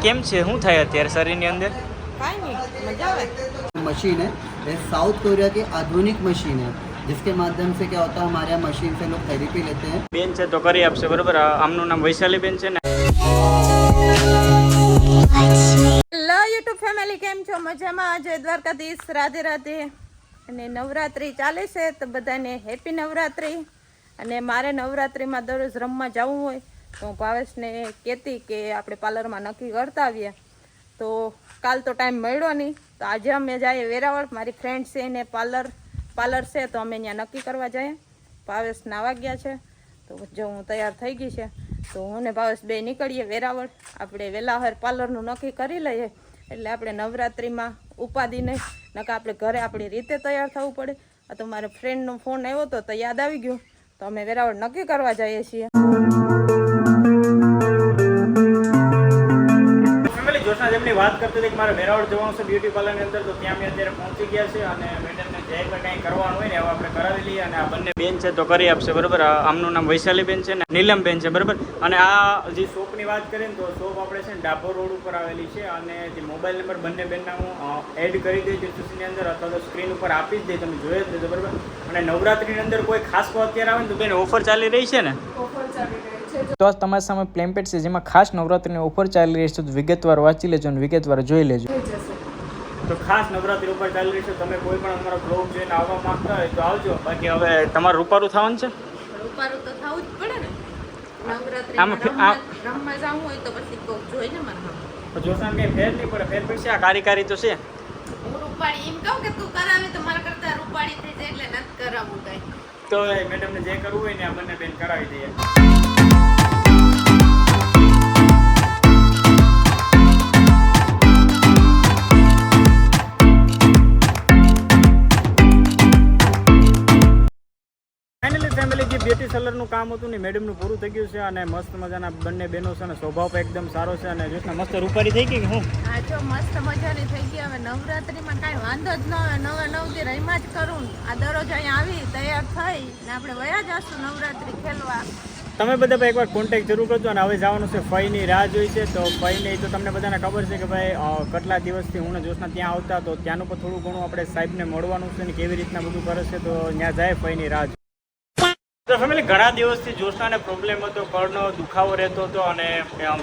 કેમ છે શું થાય અત્યારે શરીરની અંદર કાંઈ નહીં મજા આવે मशीन है ये साउथ कोरिया की आधुनिक मशीन है जिसके माध्यम से क्या होता है हमारे यहाँ मशीन से लोग थेरेपी लेते हैं બેન છે તો કરી આપશે બરોબર આ- આમનું નામ વૈશાલી બેન છે ને હેલો યુટ્યુબ ફેમિલી કેમ છો મજામાં જય દ્વારકાધીશ રાધે રાધે અને નવરાત્રિ ચાલે છે તો બધાને હેપી નવરાત્રિ અને મારે નવરાત્રિમાં દરરોજ રમવા જવું હોય તો હું ભાવેશને કહેતી કે આપણે પાર્લરમાં નક્કી કરતા આવ્યા તો કાલ તો ટાઈમ મળ્યો નહીં. તો આજે અમે જઈએ વેરાવળ. મારી ફ્રેન્ડ છે એને પાર્લર પાર્લર છે તો અમે ત્યાં નક્કી કરવા જઈએ. ભાવેશ નાવા ગયા છે. તો જો હું તૈયાર થઈ ગઈ છે, તો હું ને ભાવેશ બે નીકળીએ વેરાવળ. આપણે વેલાહર પાર્લરનું નક્કી કરી લઈએ. એટલે આપણે નવરાત્રિમાં ઉપાધિ નહીં નકા આપણે ઘરે આપણી રીતે તૈયાર થવું પડે. આ તો મારા ફ્રેન્ડનો ફોન આવ્યો હતો તો યાદ આવી ગયું. તો અમે વેરાવળ નક્કી કરવા જઈએ છીએ. જોશના વાત કરતી હતી કે મારે વેરાવળ જવાનું છે બ્યુટી પાર્લરની અંદર, તો ત્યાં અમે અત્યારે પહોંચી ગયા છે અને મેડમને જે પણ કંઈ કરવાનું હોય ને એવા આપણે કરાવી લઈએ અને આ બંને બેન છે તો કરી આપશે, બરોબર? આમનું નામ વૈશાલી બેન છે ને નીલમબેન છે, બરાબર? અને આ જે શોપની વાત કરીએ ને તો શોપ આપણે છે ને ડાભોર રોડ ઉપર આવેલી છે અને જે મોબાઈલ નંબર બંને બેનના હું એડ કરી દઈશ ડિસ્ક્રિપ્શનની અંદર અથવા તો સ્ક્રીન ઉપર આપી જ દઈ તમે જોઈ જ દેજો, બરાબર? અને નવરાત્રીની અંદર કોઈ ખાસ અત્યારે આવે ને તો બેન ઓફર ચાલી રહી છે ને? તો આજ તમારી સામે પ્લેમ્પેટ છે જેમાં ખાસ નવરાત્રિની ઓફર ચાલી રહી છે. તો વિગતવાર વાંચી લેજો અને વિગતવાર જોઈ લેજો. તો ખાસ નવરાત્રી ઉપર ચાલી રહી છે. તમે કોઈ પણ અમારો બ્લોગ જોઈને આવવા માંગતા હોય તો આવજો. બાકી હવે તમારું રૂપારું થવાનું છે? રૂપારું તો થવું જ પડે ને. આ- રમવા જવું હોય તો પછી કોક જોઈને મને તો જોસાને ફેર નહીં પડે. ફેર પડશે. આ કારીકારી તો છે. હું રૂપાળી એમ કહું કે તું કરાવી તો મારા કરતા રૂપાળી થઈ જાય એટલે નથી કરાવવું કઈ. તો મેડમ મેડમને જે કરવું હોય ને આ બંને બેન કરાવી દઈએ. બ્યુટી સલરનું કામ હતું ને મેડમનું પૂરું થઈ ગયું છે અને મસ્ત મજાના બંને બહેનો છે અને સ્વભાવ પણ એકદમ સારો છે અને જોશના મસ્ત રૂપારી થઈ ગઈ કે હું? આ જો મસ્ત મજાની થઈ ગઈ. હવે નવરાત્રીમાં કાંઈ વાંધો જ ન આવે. નવા નવથી રહીમાં જ કરું. આ દરરોજ અહીંયા આવી તૈયાર થઈ ને આપણે વયા જશું નવરાત્રી ખેલવા. તમે બધા ભાઈ એકવાર કોન્ટેક્ટ જરૂર કરજો અને હવે જવાનું છે ફઈની રાહ જોઈ છે. તો ફઈને તો તમને બધાને ખબર છે કે ભાઈ કેટલા દિવસથી હું જોશના ત્યાં આવતા. તો ત્યાંનું પણ થોડું ઘણું આપણે સાહેબને મળવાનું છે ને કેવી રીતના બધું કરે છે. તો ત્યાં જાય ફઈની રાહ. તો ફેમિલી ઘણા દિવસથી જોશનાને પ્રોબ્લેમ હતો કળનો દુખાવો રહેતો હતો અને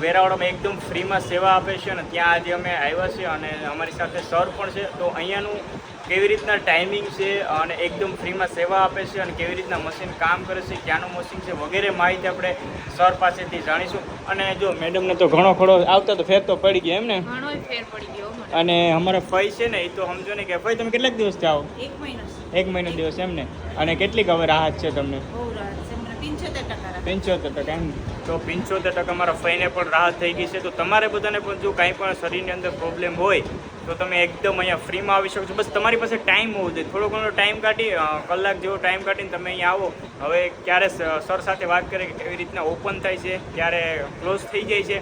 વેરાવળમાં એકદમ ફ્રીમાં સેવા આપે છે અને ત્યાં આજે અમે આવ્યા છીએ અને અમારી સાથે સર પણ છે. તો અહીંયાનું કેવી રીતના ટાઈમિંગ છે અને એકદમ ફ્રીમાં સેવા આપે છે અને કેવી રીતના મશીન કામ કરે છે ક્યાંનું મશીન છે વગેરે માહિતી આપણે સર પાસેથી જાણીશું. અને જો મેડમને તો ઘણો ખડો આવતા તો ફેર તો પડી ગયો એમ ને ઘણો ફેર પડી ગયો અને અમારા ફઈ છે ને એ તો સમજો ને કે ફઈ તમે કેટલાક દિવસથી આવો? એક મહિનો એક મહિનો દિવસ એમ ને અને કેટલીક હવે રાહત છે તમને? પંચોતેર ટકા રાહત પંચોતેર ટકા એમ તો પંચોતેર ટકા મારા ફઈને પણ રાહત થઈ ગઈ છે તો તમારે બધાને પણ જો કાંઈ પણ શરીરની અંદર પ્રોબ્લેમ હોય તો તમે એકદમ અહીંયા ફ્રીમાં આવી શકો છો બસ તમારી પાસે ટાઈમ હોવો જોઈએ થોડો ઘણો ટાઈમ કાઢી અ, કલાક જેવો ટાઈમ કાઢીને તમે અહીંયા આવો હવે ક્યારે સ- સર સાથે વાત કરીએ કે કેવી રીતના ઓપન થાય છે ક્યારે ક્લોઝ થઈ જાય છે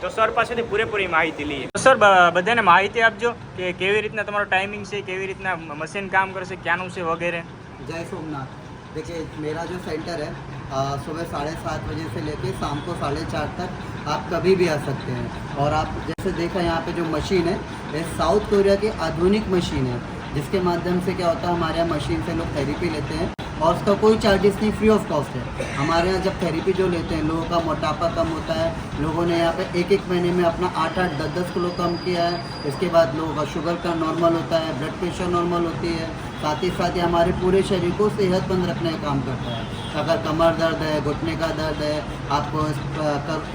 તો સર પાસેથી પૂરેપૂરી માહિતી લઈએ સર બધાને માહિતી આપજો કે કેવી રીતના તમારો ટાઈમિંગ છે કેવી રીતના મશીન કામ કરશે ક્યાંનું છે વગેરે जय सोमनाथ देखिए मेरा जो सेंटर है अ, सुबह साढ़े सात बजे से लेके शाम को साढ़े चार तक आप कभी भी आ सकते हैं। और आप जैसे देखा यहाँ पे जो मशीन है, ये साउथ कोरिया की आधुनिक मशीन है, जिसके माध्यम से क्या होता है, हमारे यहाँ मशीन से लोग थेरेपी लेते हैं और उसका कोई चार्जेस नहीं फ्री ऑफ़ कॉस्ट है। हमारे यहाँ जब थेरेपी जो लेते हैं, लोगों का मोटापा कम होता है, लोगों ने यहाँ पे एक एक महीने में अपना आठ आठ दस दस किलो कम किया है, इसके बाद लोगों का शुगर का नॉर्मल होता है ब्लड प्रेशर नॉर्मल होती है साथ ही साथ ये हमारे पूरे शरीर को सेहतमंद रखने का काम करता है। अगर कमर दर्द है, घुटने का दर्द है, आपको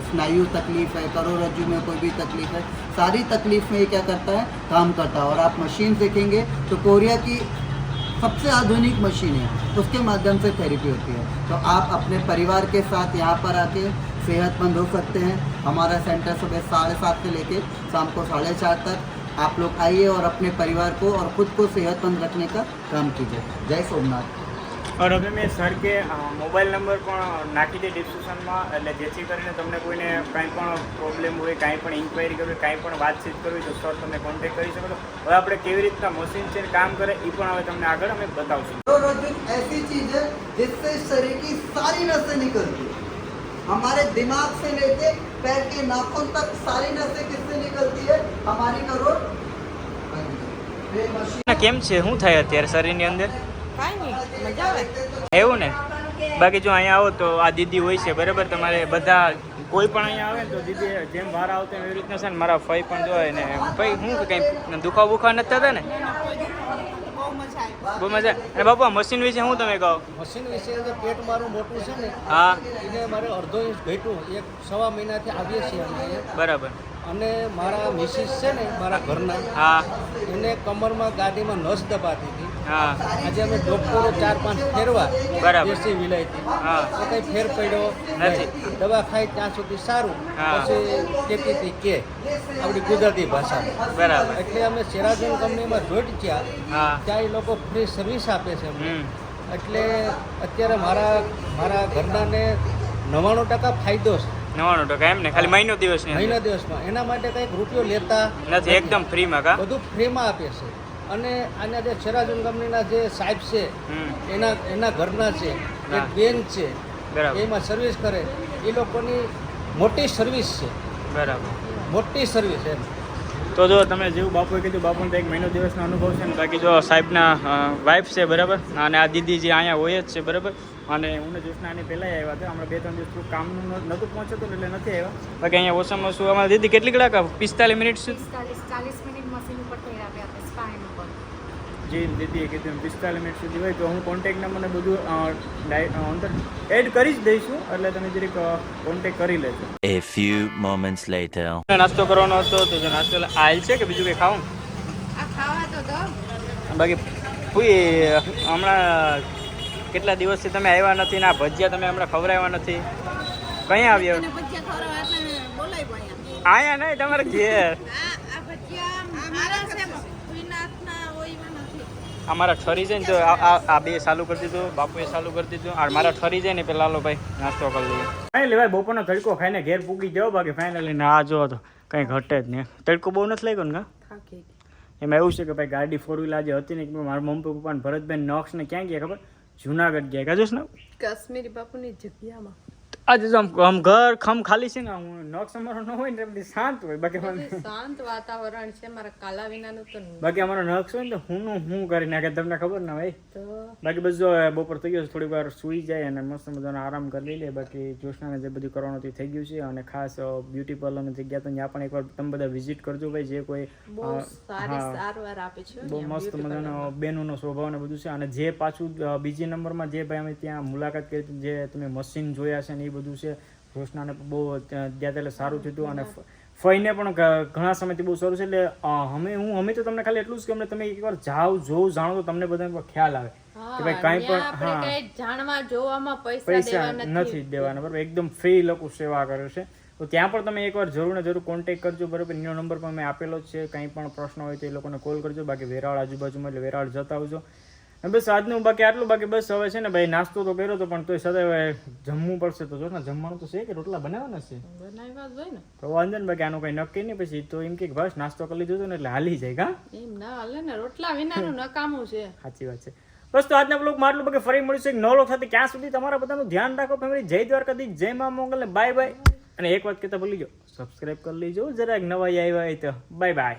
स्नायु तकलीफ़ है करोड़रज्जु में कोई भी तकलीफ़ है, सारी तकलीफ़ में ये क्या करता है? काम करता है। और आप मशीन सीखेंगे तो कोरिया की सबसे आधुनिक मशीन है, उसके माध्यम से थेरेपी होती है। तो आप अपने परिवार के साथ यहाँ पर आके सेहतमंद हो सकते हैं। हमारा सेंटर सुबह साढ़े सात से लेके शाम को साढ़े चार तक। आप लोग आइए और अपने परिवार को और खुद को सेहतमंद रखने का काम कीजिए जय सोमनाथ और હવે મેં સર કે અ, મોબાઈલ નંબર પણ નાખી દે ડિસ્ક્રિપ્શનમાં એટલે જેથી કરીને તમને કોઈને કાંઈ પણ પ્રોબ્લેમ હોય કાંઈ પણ ઇન્ક્વાયરી કરવી કાંઈ પણ વાતચીત કરવી તો સર તમે કોન્ટેક્ટ કરી શકો છો હવે આપણે કેવી રીતના મશીન છે ને કામ કરે એ પણ હવે તમને આગળ અમે બતાવશું करोड़रज्जु एक ऐसी चीज है जिससे शरीर की सारी नसें निकलती है हमारे दिमाग से लेके पैर के नाखून तक सारी नसें किससे निकलती है हमारी करोड़ ये मशीन કેમ છે શું થાય અત્યારે શરીરની અંદર કાંઈ નહીં મજા આવે એવું ને બાકી જો અહીંયા આવો તો આ દીદી હોય છે બરાબર તમારે બધા કોઈ પણ અહીંયા આવે ને તો દીદી જેમ બહાર આવતો એવી રીતના છે ને મારા ફઈ પણ જોવે ને ફઈ શું કંઈ દુખાવ બુખાવ નથી થતા ને બહુ મજા આવી બહુ મજા. અને બાપા મશીન વિશે શું તમે કહો? મશીન વિશે જે પેટ મારું મોટું છે ને હા. એને મારે અડધો ઇંચ ઘટ્યું. એક સવા મહિનાથી આવીએ છીએ અમે બરાબર. અને મારા મિસિસ છે ને મારા ઘરના હા. એને કમરમાં ગાડીમાં નસ દબાતી હતી. આજે અમે ડોક્ટરો ચાર પાંચ ફેરવા બરાબર. દેશી વિલાયતી. તો કંઈ ફેર પડ્યો નથી. દવા ખાય ત્યાં સુધી સારું. પછી કેતી કે આપણી ગુજરાતી ભાષા બરાબર. એટલે અમે સેરાજન કંપનીમાં જોઈ ગયા ત્યાં એ લોકો ફ્રી સર્વિસ આપે છે એટલે અત્યારે મારા મારા ઘરનાને નવ્વાણું ટકા ફાયદો છે. નવાણું ટકા એમ ને? ખાલી મહિનો દિવસ. મહિના દિવસમાં. એના માટે કંઈક રૂપિયો લેતા નથી. એકદમ ફ્રીમાં કા? બધું ફ્રીમાં આપે છે. અને આના જે છેરાજન કંપનીના જે સાહેબ છે એના એના ઘરના છે એક બેન છે બરાબર. એમાં સર્વિસ કરે. એ લોકોની મોટી સર્વિસ છે. બરાબર. મોટી સર્વિસ એમ. તો જો તમે જેવું બાપુએ કીધું બાપુને તો એક મહિનો દિવસનો અનુભવ છે ને બાકી જો સાહેબના વાઈફ છે બરાબર? અને આ દીદી જે અહીંયા હોય જ છે બરાબર? અને હું ને જ્યોત્સના આની પહેલાં આવ્યા હતા હમણાં બે ત્રણ દિવસ થોડું કામનું ન- નહોતું પહોંચતું એટલે નથી આવ્યા. બાકી અહીંયા ઓછામાં ઓછું અમારા દીદી કેટલી કલાક પિસ્તાલીસ મિનિટ સુધી ચાલીસ મિનિટ મશીન ઉપર થઈ રહ્યા આપણે સ્પાઇન ઉપર જે દીદીએ કીધું એમ પિસ્તાલીસ મિનિટ સુધી હોય તો હું કોન્ટેક નંબરને બધું અંદર એડ કરી જ દઈશું એટલે તમે જરીક કોન્ટેક કરી લેજો. એ ફ્યુ મોમેન્ટ્સ લેટર નાસ્તો કરવાનો હતો તો જો નાસ્તો આયલ છે કે બીજું કંઈ ખાવું? આ ખાવા તો દો. બાકી ફૂઈ હમણાં કેટલા દિવસથી તમે આવ્યા નથી ને આ ભજીયા તમે હમણાં ખવડાવ્યા નથી? કઈ આવ્યો? આયા નહીં તમારે ઘેર આ આ ભજીયા મારા છે શ્રીનાથના હોય એવા નથી આ મારા ઠરી જાય ને તો આ- બે ચાલુ કરી દીધું બાપુએ ચાલુ કરી દીધું આ મારા ઠરી જાય ને પેલા લાલો ભાઈ નાસ્તો કરી લઈએ. ફાઇનલી ભાઈ બપોરનો તડકો ખાઈને ઘેર પૂકી ગયો બાકી ફાઇનલી ને આ જો તો કંઈ ઘટે જ નહીં. તડકો બહુ નથી લાગ્યો ને કા? એમાં એવું છે કે ભાઈ ગાડી ફોર વ્હીલ આજે હતી ને મારા મમ્મી પપ્પા ભરતબેન ભરતભાઈ નોક્સ ને ક્યાં ગયા ખબર? જુનાગઢ ગયા. કાજોશ ને? કાશ્મીરી બાપુની જગ્યામાં. આજે આમ આમ ઘર ખમ ખાલી છે ને હું નોક અમારો ન હોય ને બધી શાંત હોય. બાકી મને શાંત વાતાવરણ છે. મારા કાલા વિનાનું તો બાકી અમારો નોક હોય ને હું નું હું કરી નાખે તમને ખબર ના ભાઈ તો? બાકી બધું બપોર થઈ ગયો છે થોડી વાર સૂઈ જાય અને મસ્ત મજાનો આરામ કરી લઈ લે. બાકી જોશનાને જે બધું કરવાનું થઈ ગયું છે અને ખાસ બ્યુટી પાર્લરની જગ્યા તો ત્યાં પણ એકવાર તમે બધા વિઝિટ કરજો ભાઈ જે કોઈ. સારવાર આપે છે બહુ મસ્ત મજાનો બેનોનો સ્વભાવ ને બધું છે. અને જે પાછું બીજી નંબરમાં જે ભાઈ અમે ત્યાં મુલાકાત કરી જે તમે મશીન જોયા છે ને એ બધું છે. રોશનાને બહુ ત્યાં એટલે સારું થયું હતું અને ફઈને પણ ઘણા સમયથી બહુ સારું છે એટલે અમે હું અમે તો તમને ખાલી એટલું જ કે અમને તમે એકવાર જાઓ જોવ જાણો તો તમને બધાને ખ્યાલ આવે કે ભાઈ કાંઈ પણ હા. જાણવા જોવામાં પૈસા નથી. દેવાના બરાબર. એકદમ ફ્રી લોકો સેવા કરે છે. તો ત્યાં પણ તમે એકવાર જરૂર ને જરૂર કોન્ટેક્ટ કરજો બરાબર. એનો નંબર પણ મેં આપેલો જ છે. કંઈ પણ પ્રશ્ન હોય તો એ લોકોને કોલ કરજો. બાકી વેરાળ આજુબાજુમાં એટલે વેરાળ જતા આવજો. બસ આજનું બાકી આટલું બાકી બસ હવે છે ને ભાઈ નાસ્તો તો કર્યો તો પણ તોય સદાય જમવું પડશે તો જો ને જમવાનું તો છે કે રોટલા બનાવવાના છે? બનાવ્યા જ હોય ને. તો વાંધો ને બાકી આનું કંઈ નક્કી નહીં પછી તો એમ કે બસ નાસ્તો કરી લીધો ને એટલે હાલી જાય કા એમ ના હાલે ને રોટલા વિનાનું નકામું છે. સાચી વાત છે. બસ તો આજના બ્લોગમાં આટલું બાકી ફરી મળીશું. એક નવલો સાથે ક્યાં સુધી તમારા બધાનું ધ્યાન રાખો ફેમિલી જય દ્વારકાધીશ જય મા મોગલ ને બાય બાય અને એક વાત કહેતા ભૂલી જાઓ સબસ્ક્રાઇબ કરી લેજો. જરાક નવાઈ આવ્યા હોય તો બાય બાય